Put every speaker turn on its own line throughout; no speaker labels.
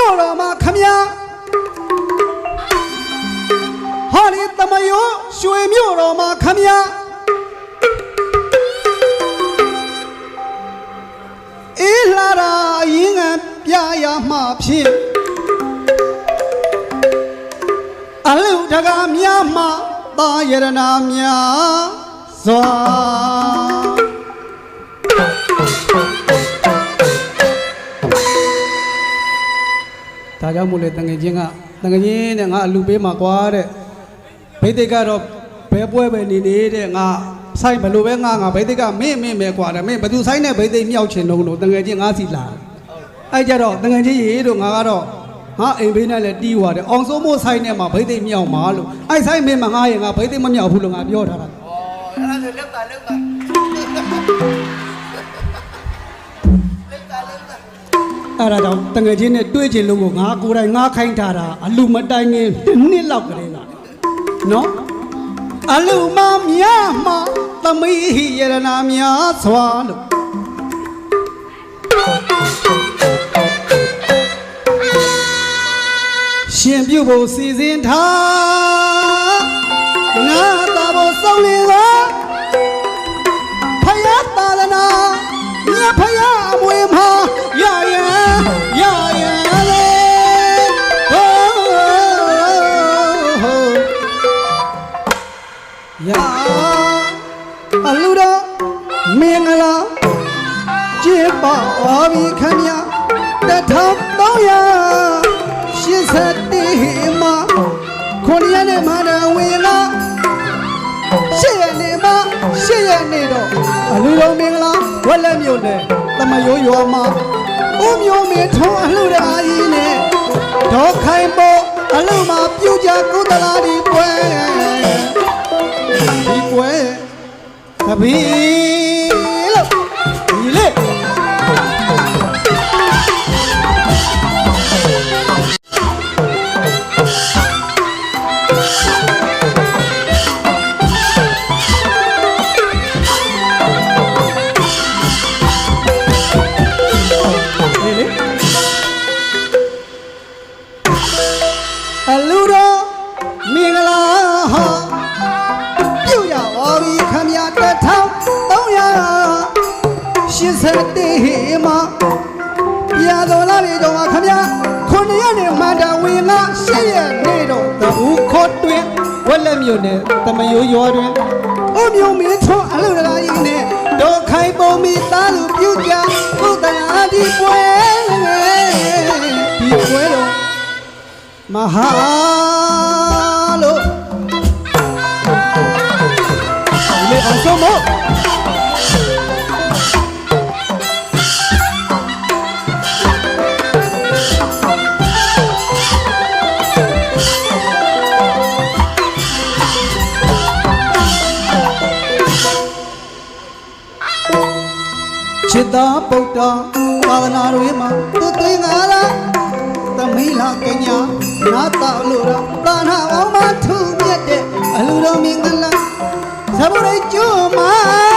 မြို့တော်မှာခမညာဟာဒီတမယောရွှေမြို့တော်မှာခမညာအေးလာတာအရင်ကပြရမှာဖြစ်အလူတကားများမှာတာယရနာများစွာ ဒါကြောင့်မို့လေတငယ်ချင်းကတငယ်ချင်းတဲ့ငါအလူပေးမှာကွာတဲ့ဘိသိက်ကတော့ဘဲပွဲပဲနေနေတဲ့ငါဆိုင်ဘလို့ပဲငါငါဘိသိက်ကမင်းမင်းပဲကွာတဲ့မင်းဘသူဆိုင်နဲ့ဘိသိက်မြောက်ချင်တော့လို့တငယ်ချင်းငါစီလာအဲ့ကြတော့တငယ်ချင်းရေတို့ငါကတော့ငါအိမ်ဘေးနဲ့လည်းတီးသွားတယ်အောင်စိုးမို့ဆိုင်နဲ့မှာဘိသိက်မြောက်မှာလို့အဲ့ဆိုင်မင်းမငါရင်ငါဘိသိက်မမြောက်ဘူးလို့ငါပြောထားတာ
အဲ့ဒါဆိုလောက်တာလောက်တာ
အဲ့ဒါကြောင့်တငယ်ချင်းနဲ့တွေ့ချင်လို့ကိုငါကိုယ်တိုင်ငါခိုင်းထားတာအလူမတိုင်ငင်တစ်နှစ်လောက်ကလေးကနော်အလူမမြမသမီးယရနာများစွာလို့ရှင်ပြုတ်ဖို့စီစဉ်ထားငါသာဖို့စောင်းလင်သောဖယားသာသနာမြတ်ဖယား ရှစ်ရက်နေတော့အလူတော်မင်္ဂလာဝက်လက်မြို့နယ်တမယိုးရွာမှာဦးမျိုးမင်းထုံးအလှရာကြီးနဲ့ဒေါ်ခိုင်ပေါ်အလူမှာပြုကြကုသလာဒီပွဲဒီပွဲသဘီ 380တေးမှာပြာတော်လာပြီတော့ခမရခုနှစ်ရက်နေမှန်တာဝင်လာရှစ်ရက်နေတော့တူခေါ်တွင်ဝက်လက်မြို့နယ်တမယိုးရွာတွင်အမျိုးမင်းထွန်းအလူတကာကြီးနဲ့ဒေါ်ခိုင်ပုံမီသားလူပြုတ်ကြဘုဒ္ဓနာဒီပွဲဒီပွဲတော့မဟာလို့ဒီလေအောင်ဆုံးမို့ ချစ်သာပုဒ္ဒါသာသနာတွေမှာသူသွေးငါလားသမီးလာကညာနာတာလို့တော့တာနာအောင်မထူမြတ်တဲ့အလူတော်မင်္ဂလာသဘရိကျွမှာဩ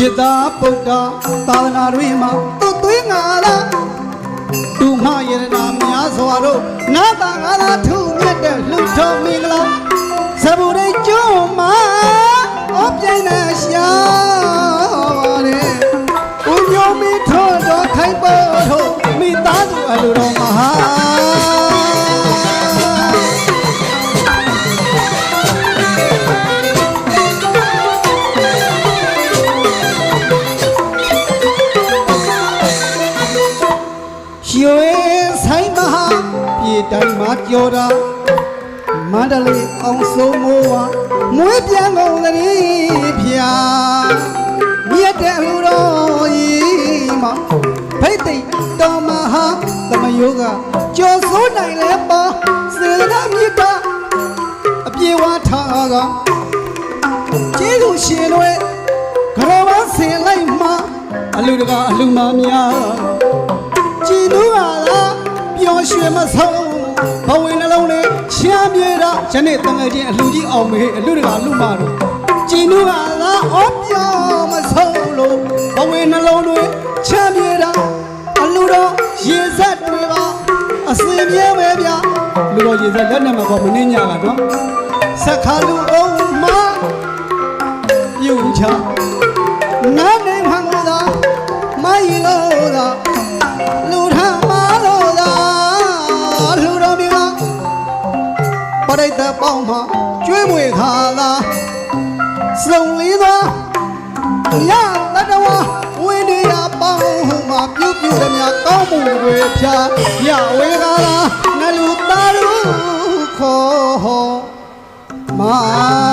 จิตาပုဒ္ဒါသာသနာတွေမှာသူ့သွေးငါလားသူမယရနာများစွာတို့နာတာငါလားထုမြတ်တဲ့လူတော်မင်္ဂလာသဘူရိကျွန်းမှာအပြိုင်နဲ့ရှာပါတယ်ဦးမျိုးမီထောတော်ခိုင်ပေါ်တို့မိသားစုအလိုတော်မဟာ တိုင်းမှာကြော်တာမန္တလေးအောင်စိုးမိုးဝါမွေးပြန်ကုန်သတိဖြာမြတ်တဲ့လူတော်ကြီးမှာဖိတ်သိက်တော်မဟာသမယောကကြော်စိုးနိုင်လဲပါစေတနာမြတ်တာအပြေဝါထားကကျေးဇူးရှင်တွေကရောမဆင်လိုက်မှာအလူတကအလူမများကြည်သူဟာလားပျော်ရွှင်မဆုံး ဘဝင်နှလုံးလေးချမ်းမြေတာယနေ့တငယ်ချင်းအလူကြီးအောင်မေအလူတကအလူမတို့ကြည်သူဟာလားအော်ပျော်မဆုံးလို့ဘဝင်နှလုံးတွေချမ်းမြေတာအလူတော်ရေဆက်တွေပါအစင်မြဲပဲဗျာလူတော်ရေဆက်လက်နဲ့မပေါ်မနှင်းညကနော်ဆက်ခါလူအောင်မပြုံချ ရိသတ်ပေါင်းမှာကျွေးမွေခါသာစုံလီသောရတတဝဝိနည်းယပေါင်းမှာပြုပြုသည်များကောင်းမှုတွေဖြာရဝေကားလားနလူသားတို့ခေါ်ဟောမာ